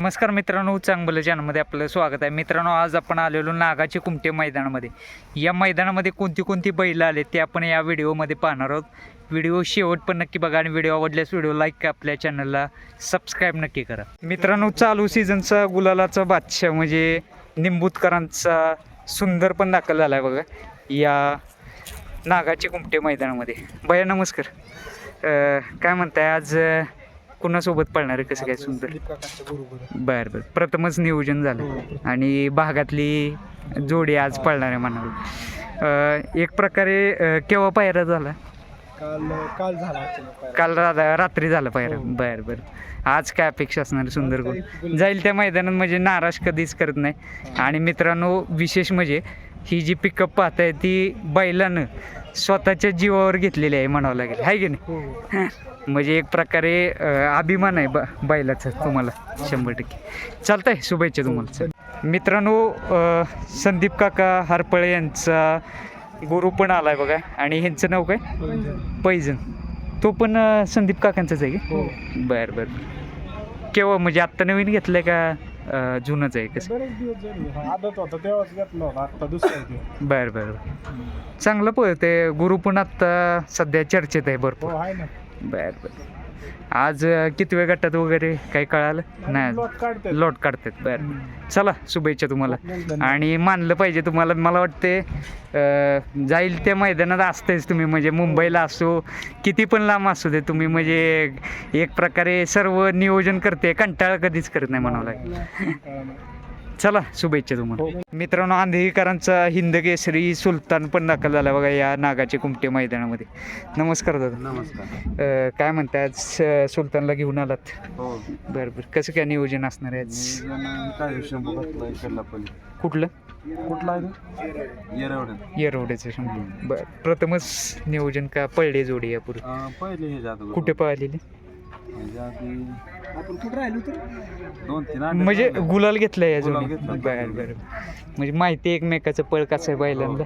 नमस्कार मित्रांनो चांगलं चॅनलमध्ये आपलं स्वागत आहे. मित्रांनो आज आपण आलेलो नागाचे कुमटे मैदानामध्ये. या मैदानामध्ये कोणती कोणती बैलं आले ते आपण या व्हिडिओमध्ये पाहणार आहोत. व्हिडिओ शेवट पण नक्की बघा आणि व्हिडिओ आवडल्यास व्हिडिओ लाईक आपल्या चॅनलला सबस्क्राईब नक्की करा. मित्रांनो चालू सीझनचा गुलालाचा बादशाह म्हणजे निंबूतकरांचा सुंदर पण दाखल झाला आहे बघा या नागाचे कुमटे मैदानामध्ये. भया नमस्कार. काय म्हणताय? आज कुणासोबत पळणार आहे कसं काय सुंदर? बर बर. प्रथमच नियोजन झालं. आणि भागातली जोडी आज पळणार आहे म्हणाल. एक प्रकारे केव्हा पायरा झाला? काल काल झाला काल रात्री झालं पायरा. बर बर. आज काय अपेक्षा असणार सुंदर गुण जाईल त्या मैदानात म्हणजे नाराज कधीच करत नाही. आणि मित्रांनो विशेष म्हणजे ही जी पिकअप पाहताय ती बैलानं स्वतःच्या जीवावर घेतलेली आहे म्हणावं लागेल. आहे की नाही? हो. म्हणजे एक प्रकारे अभिमान आहे ब बैलाचा तुम्हाला शंभर टक्के. चालतंय शुभेच्छा तुम्हाला. मित्रांनो संदीप काका हरपळे यांचा गुरु पण आलाय बघा. आणि ह्यांचं नाव काय? पैजन तो पण संदीप काकांचाच आहे हो. का बरं बरं. केव्हा? म्हणजे आत्ता नवीन घेतलंय का अं, जुनंच आहे कसं? हा, घेतला बरं बरं चांगलं पळते गुरु पण आत्ता सध्या चर्चेत आहे भरपूर. हो आहे ना. बर बर. आज किती वेळ गटात वगैरे काही कळालं? नाही लॉट काढते लोट काढतात बर. चला शुभेच्छा तुम्हाला. आणि मानलं पाहिजे तुम्हाला मला वाटते जाईल त्या मैदानात असतेच तुम्ही म्हणजे मुंबईला असो किती पण लांब असू दे तुम्ही म्हणजे एक प्रकारे सर्व नियोजन करते कंटाळा कधीच करत नाही म्हणावं लागेल. चला शुभेच्छा तुम्हाला. हो. मित्रांनो आंधेकरांचा हिंद केसरी सुलतान पण दाखल झाला बघा या नागाचे कुमटे मैदानामध्ये. नमस्कार दादा. नमस्कार. काय म्हणताय आज सुलतानला घेऊन आलात? हो. बरं बरं. कसं काय नियोजन असणार आहे आज? कुठलं? कुठला आहे येरवडे. येरवड्याचं शंभर बरं. प्रथमच नियोजन का पडले जोडी यापूर्वी पहिले हे जात कुठे पळालेले? आपण कुठे राहिलो तर? दोन तीन म्हणजे गुलाल घेतलाय या गुलाल जोडी घेतलाय. बरं बरं. म्हणजे माहिती आहे एकमेकाचं पळ कसं आहे बैलांना.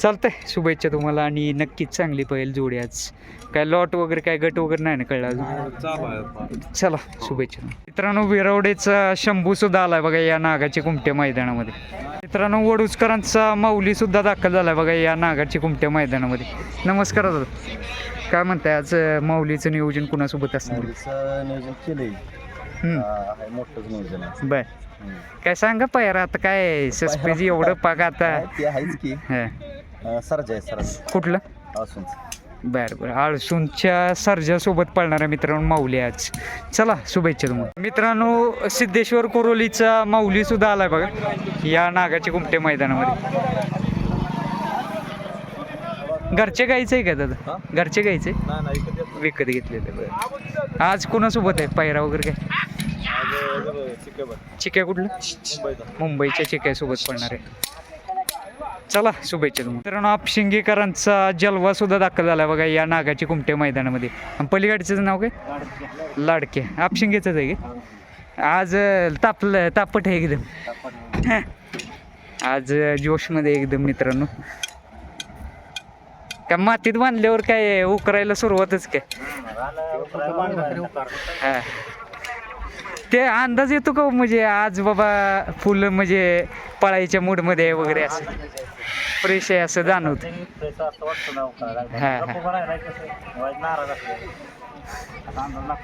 चालतंय शुभेच्छा तुम्हाला आणि नक्कीच चांगली पहिल जोडी आज. काय लॉट वगैरे काय गट वगैरे नाही ना कळलं अजून? चालू आहे चला शुभेच्छा. मित्रांनो विरवडेचा शंभू सुद्धा आलाय बघा या नागाच्या कुमट्या मैदानामध्ये. मित्रांनो वडूजकरांचा माऊली सुद्धा दाखल झालाय बघा या नागाच्या कुमट्या मैदानामध्ये. नमस्कार दादा. काय म्हणताय आज माऊलीचं नियोजन कुणासोबत असणार? नियोजन केलंय. हम्म, आहे मोठंच नियोजन आहे. बर. काय सांगा पायरा आता काय सस्पेज एवढं पाग आता? ते आहेच की. हा, सरज आहे सरज. कुठलं? असून बर बर. आळसूनच्या सर्जासोबत पळणार आहे मित्रांनो माऊली आज. चला शुभेच्छा तुम्हाला. मित्रांनो सिद्धेश्वर कोरोलीचा माऊली सुद्धा आलाय बघा या नागाच्या कुमटे मैदानामध्ये. घरचे गायचं आहे का दादा? घरचे गायचे विकत घेतलेले बरं. आज कोणासोबत आहे? पायरा वगैरे काय? चिक्या कुठलं मुंबईच्या चिक्यासोबत पडणार आहे. चला शुभेच्छा तुम्हाला. मित्रांनो आपशिंगेकरांचा जलवा सुद्धा दाखल झाला बघा या नागाची कुमटे मैदानामध्ये. पलीकडचं नाव काय? लाडके. आपशिंगेचंच आहे का? आज तापलं तापट आहे एकदम. आज जोशमध्ये एकदम मित्रांनो. का मातीत बांधल्यावर काय उकरायला सुरुवातच काय? हा. ते अंदाज येतो का हो? म्हणजे आज बाबा फुलं म्हणजे पळायच्या मूडमध्ये आहे वगैरे असं. फ्रेश आहे असं जाणवत.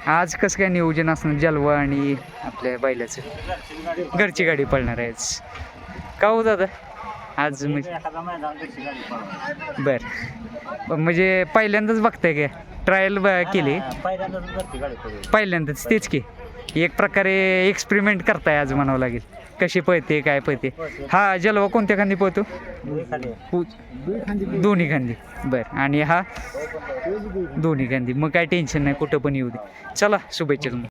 आज कसं काय नियोजन असणार? जलवा आणि आपल्या बैलाचं. घरची गाडी पळणार आहे का हो दादा? आज म्हणजे बर. म्हणजे पहिल्यांदाच बघताय काय ट्रायल केली. पहिल्यांदाच तेच की. एक प्रकारे एक्सपेरिमेंट करताय आज म्हणावं लागेल. कशी पळते काय पळते. हा जलवा कोणत्या खांदी पळतो? दोन्ही खांदी. बर. आणि हा? दोन्ही खांदी. मग काय टेन्शन नाही कुठं पण येऊ दे. चला शुभेच्छा तुम्हाला.